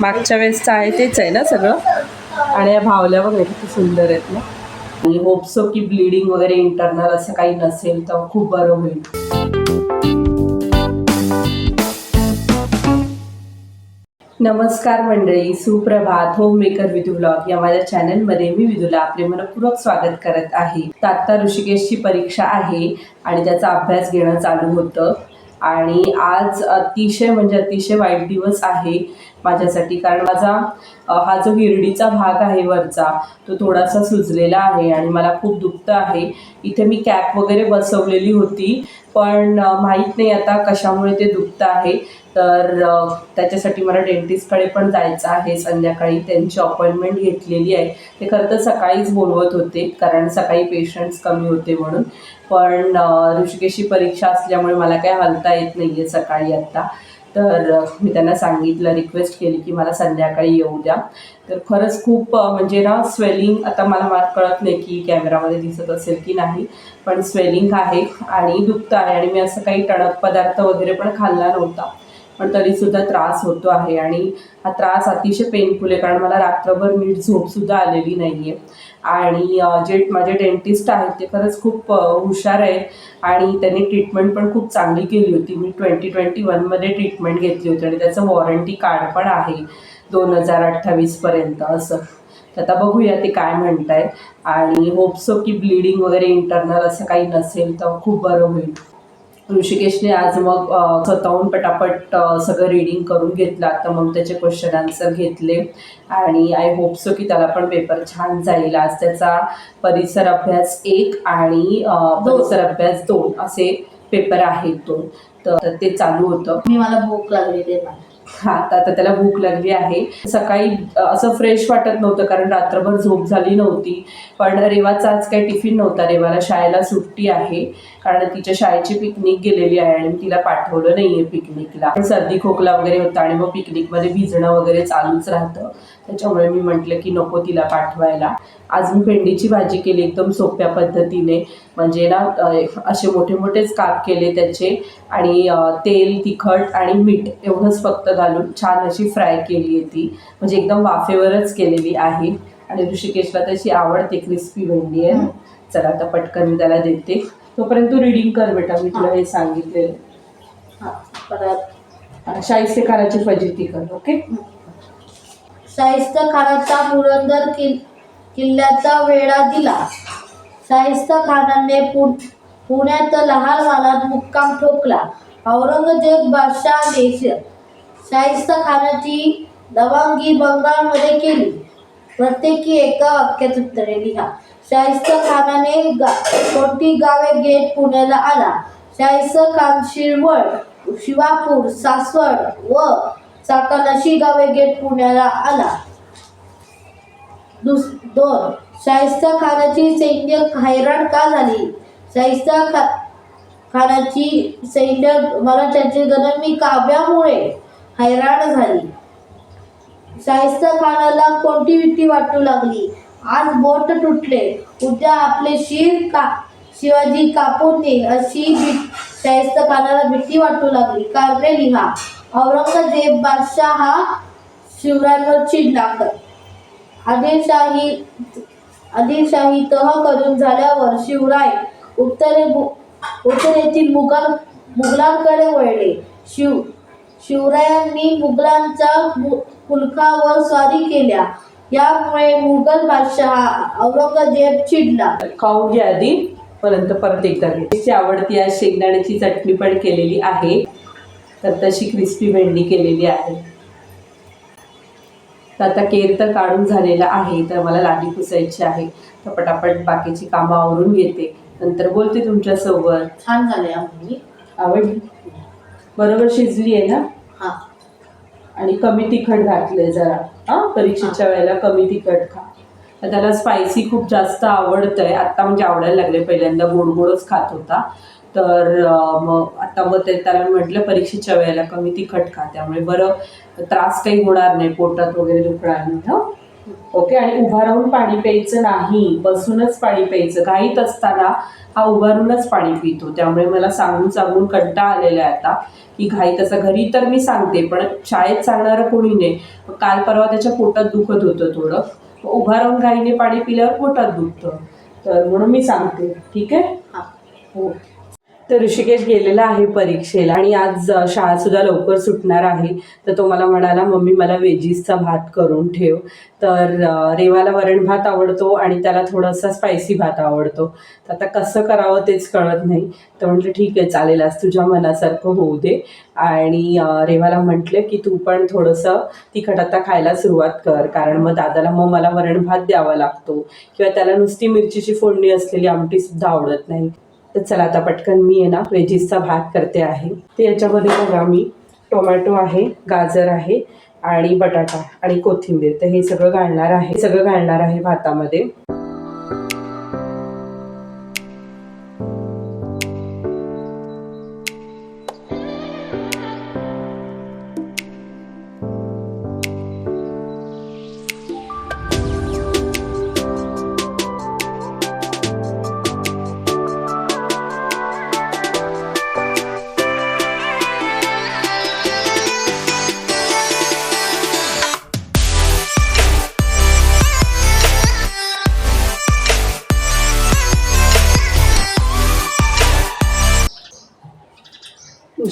मागच्या वेळेसचं आहे तेच आहे ना सगळं? आणि या भावल्या वगैरे किती सुंदर आहेत ना. आणि होपसो की ब्लिडिंग वगैरे इंटरनल असं काही नसेल तर खूप बरं होईल. नमस्कार मंडळी सुप्रभात. होम मेकर विधू ब्लॉग या माझ्या चॅनलमध्ये मी विधूला आपले मनपूर्वक स्वागत करत आहे. तर आत्ता ऋषिकेशची परीक्षा आहे आणि त्याचा अभ्यास घेणं चालू होतं. आणि आज अतिशय म्हणजे अतिशय वाईट दिवस आहे माझ्यासाठी. कारण माझा हा जो हिरडीचा भाग आहे वरचा तो थोडासा सुजलेला आहे आणि मला खूप दुखतं आहे. इथे मी कॅप वगैरे बसवलेली होती पण माहीत नाही आता कशामुळे ते दुखतं आहे. तर त्याच्यासाठी मला डेंटिस्टकडे पण जायचं आहे. संध्याकाळी त्यांची अपॉइंटमेंट घेतलेली आहे. ते खरं तर सकाळीच बोलवत होते कारण सकाळी पेशंट्स कमी होते म्हणून. पण ऋषिकेशी परीक्षा असल्यामुळे मला काय हलता येत नाही आहे सकाळी आत्ता. तर मी त्यांना सांगितलं रिक्वेस्ट केली की मला संध्याकाळी येऊ द्या. तर खरंच खूप म्हणजे ना स्वेलिंग आता मला मला कळत नाही की कॅमेरामध्ये दिसत असेल की नाही. पण स्वेलिंग आहे आणि दुखतं आहे आणि मी असं काही टणक पदार्थ वगैरे पण खाल्ला नव्हता. पण तरीसुद्धा त्रास होतो आहे आणि हा त्रास अतिशय पेनफुल आहे कारण मला रात्रभर नीट झोपसुद्धा आलेली नाही आहे आणि जे माझे डेंटिस्ट आहेत ते खरंच खूप हुशार आहेत आणि त्यांनी ट्रीटमेंट पण खूप चांगली केली होती. मी ट्वेंटी ट्वेंटी वनमध्ये ट्रीटमेंट घेतली होती आणि त्याचं वॉरंटी कार्ड पण आहे दोन हजार अठ्ठावीसपर्यंत असं. तर आता बघूया ते काय म्हणताय आणि होपसो हो की ब्लिडिंग वगैरे इंटरनल असं काही नसेल तर खूप बरं होईल. ऋषिकेशने आज मग स्वतःहून पटापट सगळं रीडिंग करून घेतलं. आता मग त्याचे क्वेश्चन आन्सर घेतले. आणि आय होप सो की त्याला पण पेपर छान जाईल. आज त्याचा परिसर अभ्यास एक आणि परिसर अभ्यास दोन असे पेपर आहेत दोन तर ते चालू होतं. मी मला भूक लागली ते हा आता त्याला भूक लागली आहे. सकाळी असं फ्रेश वाटत नव्हतं कारण रात्रभर झोप झाली नव्हती. पण रेवाचा आज काही टिफिन नव्हता. रेवाला शाळेला सुट्टी आहे. कारण तिच्या शाळेची पिकनिक गेलेली आहे आणि तिला पाठवलं नाहीये पिकनिकला सर्दी खोकला वगैरे होता आणि मग पिकनिकमध्ये भिजणं वगैरे चालूच राहतं. त्याच्यामुळे मी म्हटलं की नको तिला पाठवायला. आज मी भेंडीची भाजी केली एकदम सोप्या पद्धतीने. म्हणजे ना असे मोठे मोठेच काप केले त्याचे आणि तेल तिखट आणि मीठ एवढंच फक्त घालून छान अशी फ्राय केली आहे ती. म्हणजे एकदम वाफेवरच केलेली आहे. आणि ऋषिकेशला त्याची आवडते क्रिस्पी भेंडी आहे. चला आता पटकन मी त्याला देते. तोपर्यंत तू रिडिंग कर बेटा मी तुला हे. सांगितले हा परत. शाहिस्ते खानाची फजिती कर ओके? शाहिस्त खानाचा पुरंदर किल किल्ल्याचा वेढा दिला. शाहिस्त खानाने पु पुण्यात लहान मानात मुक्काम ठोकला. औरंगजेब बादशाहने श- शाहिस्त खानाची दवांगी बंगालमध्ये केली. प्रत्येकी एका वाक्यात उत्तरे लिहा. शाहिस्त खानाने गा कोणती गावे घेत पुण्याला आला. शाहिस्त खान शिरवळ शिवापूर सासवड व चाकण अशी गावे गेट पुण्याला आला. दुस दोन शाहिस्ता खानाची सैन्य हैराण का झाली? शाहिस्ता खा खानाची सैन्य मराठ्याचे गणमी काव्यामुळे हैराण झाली. शाहिस्ता खानाला कोणती भीती वाटू लागली? आज बोट तुटले. उद्या आपले शिर का शिवाजी कापवते अशी भी शाहिस्ता खानाला भीती वाटू लागली. कारणे लिहा. औरंगजेब बादशाह हा शिवरायांवर चिडला आदिलशाही आदिलशाही तह करून झाल्यावर शिवराय उत्तरे उत्तरेतील मुघल मुघलांकडे वळले. शिव शिवरायांनी मुघलांचा मु- मुलखावर स्वारी केल्या. यामुळे मुघल बादशाह औरंगजेब चिडला. खाऊन घ्या आधी परंतु परत एकदा घे तिची आवडती आज शेंगदाण्याची चटणी पण केलेली आहे. तर तशी क्रिस्पी भेंडी केलेली आहे. तर आता केर तर काढून झालेला आहे तर मला लाडी पुसायची आहे. तर पटापट बाकीची कामं आवरून घेते. नंतर बोलते तुमच्यासोबत. छान झाले आवडली. बरोबर शिजली आहे ना? हा. आणि कमी तिखट घातलंय जरा. हा परीक्षेच्या वेळेला कमी तिखट खा. तर त्याला स्पायसी खूप जास्त आवडतंय. आता म्हणजे आवडायला लागले. पहिल्यांदा गोड गोडच खात होता. तर मग आता मग ते त्याला म्हटलं परीक्षेच्या वेळेला कमी तिखट खा. त्यामुळे बरं त्रास काही होणार नाही. पोटात वगैरे दुखणार नाही. हं? ओके? आणि उभा राहून पाणी प्यायचं नाही बसूनच पाणी प्यायचं घाईत असताना हा उभारूनच पाणी पितो. त्यामुळे मला सांगून सांगून कंटाळा आलेला आहे आता की घाईत असं घरी तर मी सांगते पण शाळेत सांगणारं कोणी नाही. काल परवा त्याच्या पोटात दुखत होतं थोडं. उभा राहून घाईने पाणी पिल्यावर पोटात दुखतं. तर म्हणून मी सांगते ठीक आहे? हा. हो. तर ऋषिकेश गेलेला आहे परीक्षेला आणि आज शाळा सुद्धा लवकर सुटणार आहे. तर तो मला म्हणाला मम्मी मला वेजीसचा भात करून ठेव. तर रेवाला वरण भात आवडतो आणि त्याला थोडासा स्पायसी भात आवडतो. तर आता कसं करावं तेच कळत नाही. तर म्हटलं ठीक आहे चालेल आज तुझ्या मनासारखं होऊ दे. आणि रेवाला म्हटलं की तू पण थोडंसं तिखट आता खायला सुरुवात कर कारण मग दादाला मग मला वरण भात द्यावा लागतो. किंवा त्याला नुसती मिरचीची फोडणी असलेली आमटी सुद्धा आवडत नाही. तर चला आता पटकन मी आहे ना वेजीसचा भात करते आहे. ते याच्यामध्ये बघा मी टोमॅटो आहे गाजर आहे आणि बटाटा आणि कोथिंबीर. तर हे सगळं घालणार आहे सगळं घालणार आहे भातामध्ये.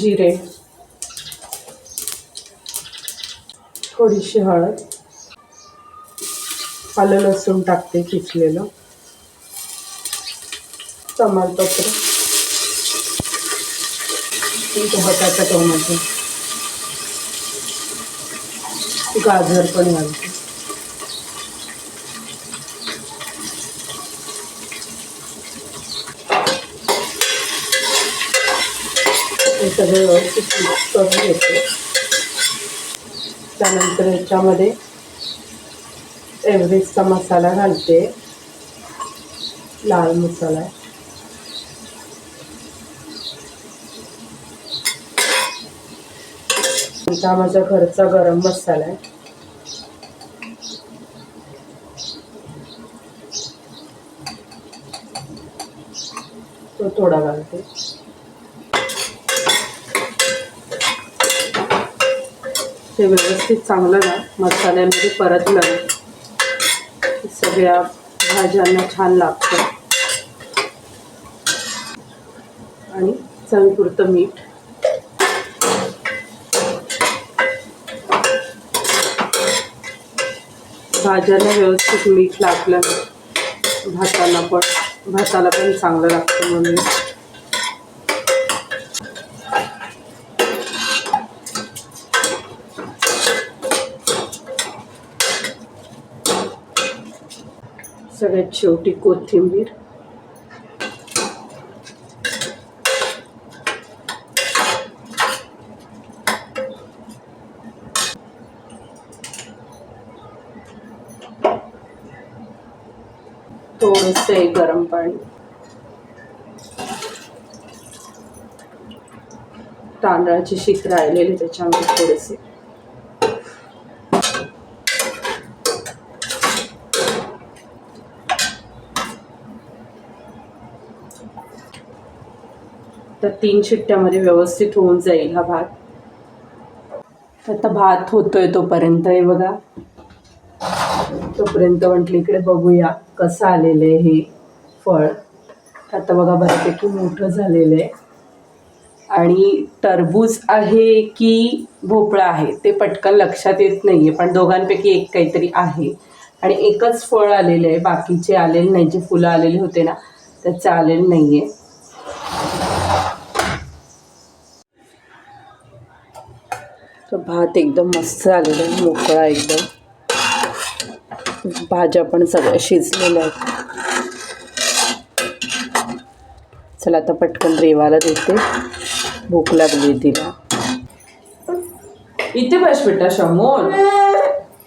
जिरे थोडीशी हळद आलं लसूण टाकते किसलेलं तमालपत्र बटाटा टोमॅटो गाजर पण घालते. सगळं व्यवस्थित मिक्स करून घेते. त्यानंतर याच्यामध्ये एव्हरेस्टचा मसाला घालते. लाल मसाला. आहे हा माझा घरचा गरम मसाला आहे. तो थोडा घालते. ते व्यवस्थित चांगलं ना मसाल्यामध्ये परतलं. ना सगळ्या भाज्यांना छान लागतं. आणि चवीपुरतं मीठ. भाज्यांना व्यवस्थित मीठ लागलं भाताला पण भाताला पण चांगलं लागतं म्हणून. सगळ्यात शेवटी कोथिंबीर. थोडस आहे गरम पाणी. तांदळाची शीत राहिलेली त्याच्यामध्ये थोडेसे तर तीन शिट्ट्यामध्ये व्यवस्थित होऊन जाईल हा भात. आता भात होतोय तोपर्यंत हे बघा. तोपर्यंत म्हटलं इकडे बघूया कसं आलेलं आहे हे फळ. आता बघा बऱ्यापैकी मोठं झालेलं आहे. आणि टरबूज आहे की भोपळा आहे ते पटकन लक्षात येत नाही आहे पण दोघांपैकी एक काहीतरी आहे. आणि एकच फळ आलेलं आहे बाकीचे आलेले नाही जे फुलं आलेले होते ना त्याचं आलेलं नाही आहे तर भात एकदम मस्त आलेला आहे मोकळा एकदम. भाज्या पण सगळ्या शिजलेल्या आहेत. चला आता पटकन रेवाला देते. भूक लागली तिला. इथे बस बेटा शमोल.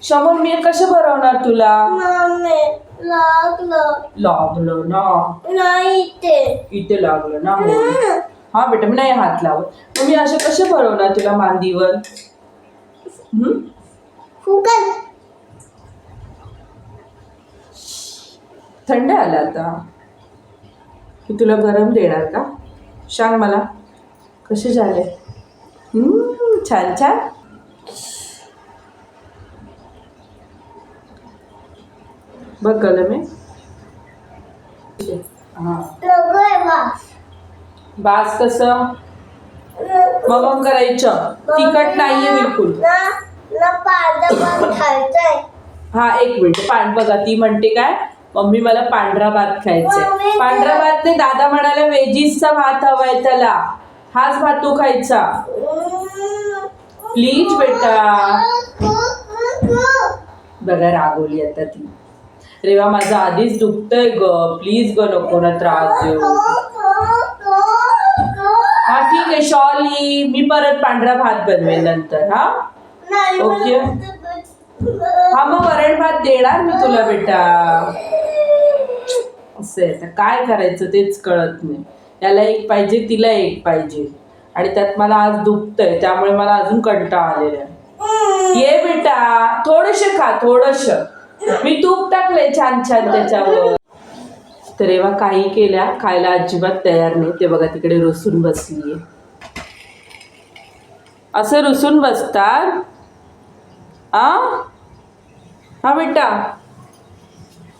शमोल मी कसं भरवणार तुला? लागलं. लागलं ना? नाही ते इथे लागलं ना हा बेटा मी नाही हात लावत. मग मी असे कसे भरवणार तुला मांदीवर फुकट. थंड आलं आता. मी तुला गरम देणार का? सांग मला. कसे झाले? छान छान. बघ आहे हां नकोय वास. बास कसं? मग करायचं. तिखट नाहीये बिलकुल. हा एक मिनिट. पान बघा ती म्हणते काय? मम्मी मला पांढरा भात खायचाय. मम्मी, पांढरा भात नाही दादा म्हणाला वेजीसचा भात हवाय त्याला. हाच भात तू खायचा. प्लीज बेटा. बघा रागवली आता ती. रेवा माझं आधीच दुखतंय ग. प्लीज ग नको ना त्रास देऊ. हा ठीक आहे शॉली मी परत पांढरा भात बनवेन नंतर हा? ओके. हा मग वरण भात देणार मी तुला बेटा. असं आहे काय करायचं तेच कळत नाही. याला एक पाहिजे तिला एक पाहिजे. आणि त्यात मला आज दुखतंय त्यामुळे मला अजून कंटाळा आलेला आहे. ये बेटा. थोडस खा थोडस. मी तूप टाकलंय छान छान त्याच्यावर. तर एव्हा काही केल्या खायला अजिबात तयार नाही. ते बघा तिकडे रुसून बसलीये. असं रुसून बसतात? आ? हा बेटा.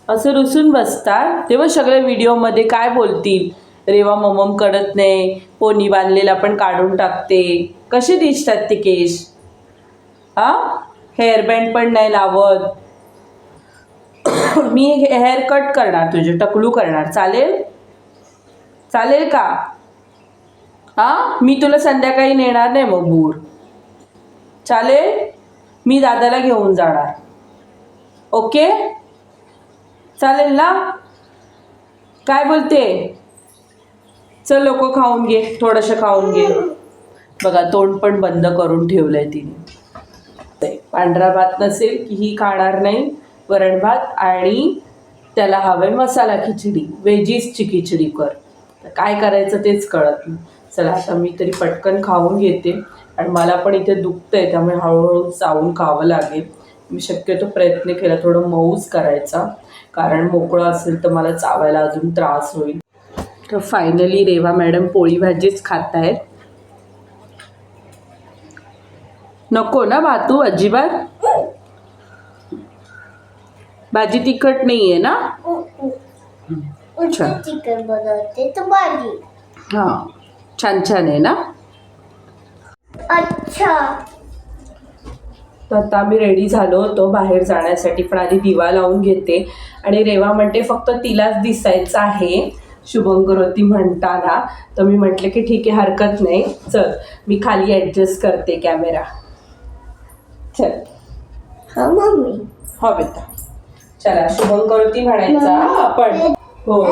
असं रुसून बसतात? तेव्हा सगळ्या व्हिडिओमध्ये काय बोलतील? रेवा ममम कळत नाही पोनी बांधलेला पण काढून टाकते. कसे दिसतात ते केश हा हेअरबँड पण नाही लावत. मी हेअर कट करणार तुझे टकलू करणार. चालेल? चालेल का? हा? मी तुला संध्याकाळी नेणार नाही मग बूर. चालेल? मी दादाला घेऊन जाणार. ओके? चालेल ना? काय बोलते? चल लोक खाऊन घे थोडंसं खाऊन घे. बघा तोंड पण बंद करून ठेवलंय तिने. ते पांढरा भात नसेल की ही खाणार नाही. वरण भात आणि त्याला हवे मसाला खिचडी वेजीसची खिचडी कर. तर काय करायचं तेच कळत नाही. चला आता मी तरी पटकन खाऊन घेते. आणि मला पण इथे दुखतंय त्यामुळे हळूहळू चावून खावं लागेल. मी शक्यतो प्रयत्न केला थोडं मऊच करायचा. कारण मोकळं असेल तर मला चावायला अजून त्रास होईल. तर फायनली रेवा मॅडम पोळी भाजीच खात आहेत नको ना भातू? अजिबात? भाजी तिखट नाही आहे ना अच्छा. चिकन बनवते. तर भाजी. हां. छान छान आहे ना? अच्छा. तर आता आम्ही रेडी झालो होतो बाहेर जाण्यासाठी पण आधी दिवा लावून घेते. आणि रेवा म्हणते फक्त तिलाच दिसायचं आहे शुभंकरोती म्हणताना. तर मी म्हटलं की ठीक आहे हरकत नाही. चल मी खाली ॲडजस्ट करते कॅमेरा चल. हा मम्मी. हो बेटा. चला शुभंकरोती म्हणायचा आपण हो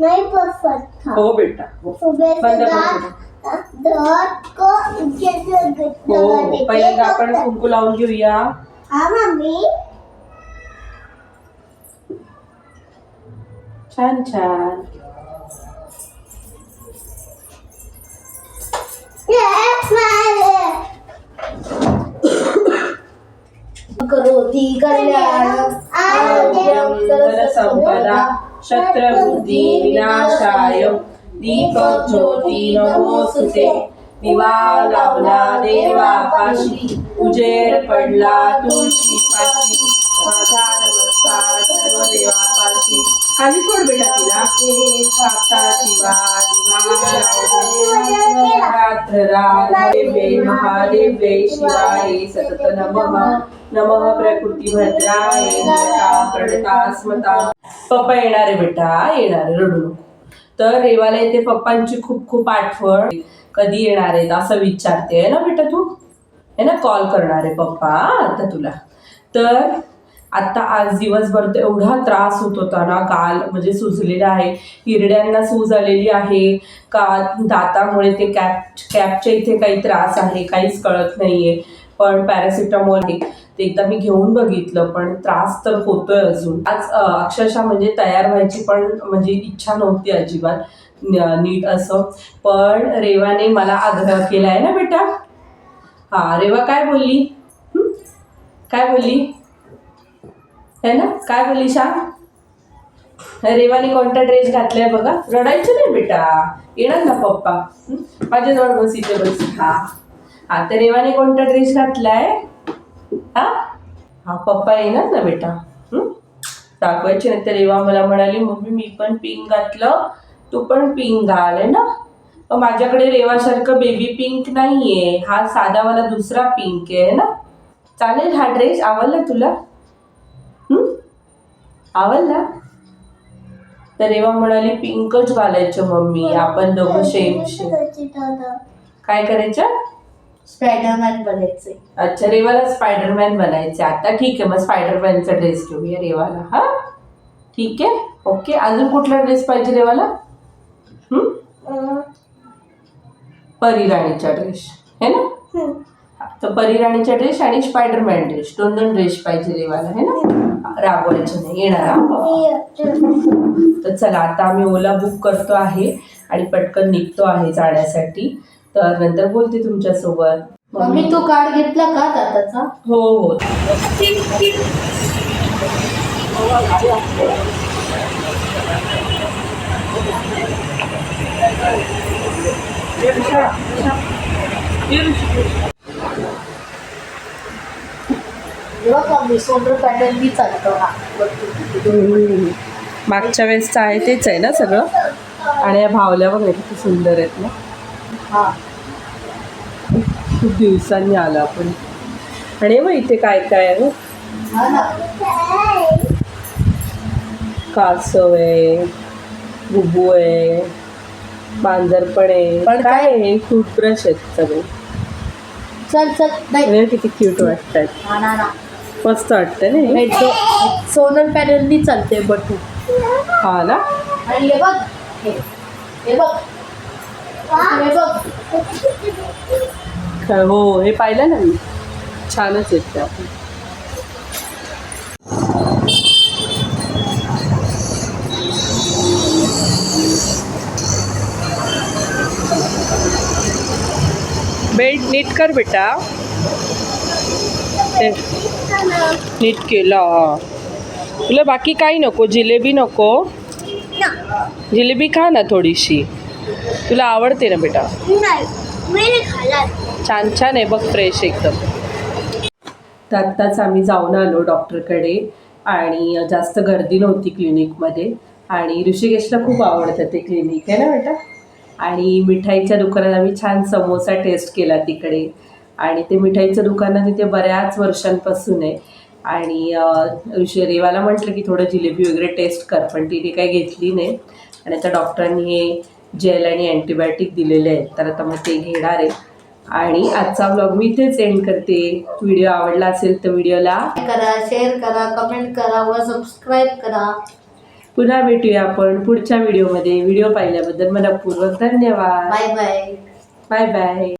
नाही पसंत था हो बेटा. हो. सुबह बंद हो हो. पहिल्यांदा आपण कुंकू लावून घेऊया. हाँ मम्मी. छान छान. ये मेरे करोति कल्याणम् आरोग्यं संपदा शत्रबुद्धी विनाशाय दीपज्योती नमोस्तुते दिवा लावला देवापाशी उजेड पडला तुळशी पाशी माझा नमस्कार सर्व देवापाशी खाली सोड बेटा तिला. महादेव शिवाय सतत नमः नमः प्रकृती भद्राय प्रणता स्मता पप्पा येणार आहे बेटा येणार रडू नको. तर रेवाला येते पप्पांची खूप खूप आठवण. कधी येणार आहेत असं विचारते. आहे ना बेटा तू? है ना? कॉल करणार आहे पप्पा आता तुला. तर आत्ता आज दिवसभर तर एवढा त्रास होत होता ना काल म्हणजे सुजलेला आहे. हिरड्यांना सूज आलेली आहे. का दातामुळे ते कॅप कॅपच्या इथे काही त्रास आहे काहीच कळत नाहीये. पण पॅरासिटामॉल आहे. ते एकदा मी घेऊन बघितलं पण त्रास तर होतोय अजून. आज अक्षरशः म्हणजे तयार व्हायची पण म्हणजे इच्छा नव्हती अजिबात नीट असं. पण रेवाने मला आग्रह केला आहे ना बेटा? हा रेवा काय बोलली? काय बोलली? है ना? काय बोली सांग रेवाने कोणता ड्रेस घातलाय बघा. रडायचं नाही बेटा. येणार ना पप्पा. माझ्याजवळ बस इथे बस. हा. हा तर रेवाने कोणता ड्रेस घातलाय. हा? हा पप्पा येणार ना बेटा. दाखवायची नाही तर रेवा मला म्हणाली मम्मी मी पण पिंक घातलं. तू पण पिंक घाल आहे ना? माझ्याकडे रेवासारखं बेबी पिंक नाहीये. हा साधावाला दुसरा पिंक आहे ना? चालेल हा ड्रेस आवडला तुला? आवडला? तर रेवा म्हणाली पिंकच घालायचं मम्मी. आपण दोघं सेम सेम काय करायचं? स्पायडरमॅन बनायचे अच्छा रेवाला स्पायडरमॅन बनायचे आता ठीक आहे मग स्पायडरमॅनचा ड्रेस घेऊया रेवाला. हा? ठीक आहे? ओके अजून कुठला ड्रेस पाहिजे रेवाला? हं? परी राणीचा ड्रेस है ना? तर परी राणीचा ड्रेस आणि स्पायडरमॅन ड्रेस दोन दोन ड्रेस पाहिजे रेवाला है ना? रागवायचं नाही. येणार? तर चला आता आम्ही ओला बुक करतो आहे आणि पटकन निघतो आहे जाण्यासाठी. तर नंतर बोलते तुमच्यासोबत. मम्मी तू कार्ड घेतला का दादाचा हो हो सोनर पॅटर्न मी चालतो हा मागच्या वेळेसचं आहे तेच आहे ना सगळं? आणि या भावल्या बघा किती सुंदर आहेत ना? हा. खूप दिवसांनी आलो आपण. आणि मग इथे काय काय आहे हो? कासव आहे बुबू आहे मांजर पण आहे. पण काय आहे? टूथब्रश आहेत सगळे. चल चल किती क्यूट वाटतात मस्त वाटतं ना हे? नाही, सो- सोनल पॅटर्ननी चालते बटू. हा ना? आणि हे बघ हे हे बघ. हे बघ. काय- हो हे पाहिलं ना मी. छानच त्या. बेल्ट नीट कर बेटा. ते- नीट केलं. तुला बाकी काही नको जिलेबी नको. जिलेबी खा ना थोडीशी. तुला आवडते ना बेटा. छान छान आहे बघ फ्रेश एकदम. तर आत्ताच आम्ही जाऊन आलो डॉक्टरकडे आणि जास्त गर्दी नव्हती क्लिनिकमध्ये. आणि ऋषिकेशला खूप आवडतं ते क्लिनिक आहे ना बेटा? आणि मिठाईच्या दुकानात आम्ही छान समोसा टेस्ट केला तिकडे. आणि ते मिठाईचं दुकान तिथे बऱ्याच वर्षांपासून आहे. आणि रेवाला म्हटलं की थोडं जिलेबी वगैरे टेस्ट कर पण तिने काही घेतली नाही. आणि आता डॉक्टरांनी हे जेल आणि अँटीबायोटिक दिलेले आहेत तर आता मग ते घेणार आहे. आणि आजचा ब्लॉग मी इथेच एंड करते. व्हिडिओ आवडला असेल तर व्हिडिओला करा शेअर करा कमेंट करा व सबस्क्राईब करा. पुन्हा भेटूया आपण पुढच्या व्हिडिओमध्ये. व्हिडिओ पाहिल्याबद्दल मनपूर्वक धन्यवाद. Bye bye. Bye bye.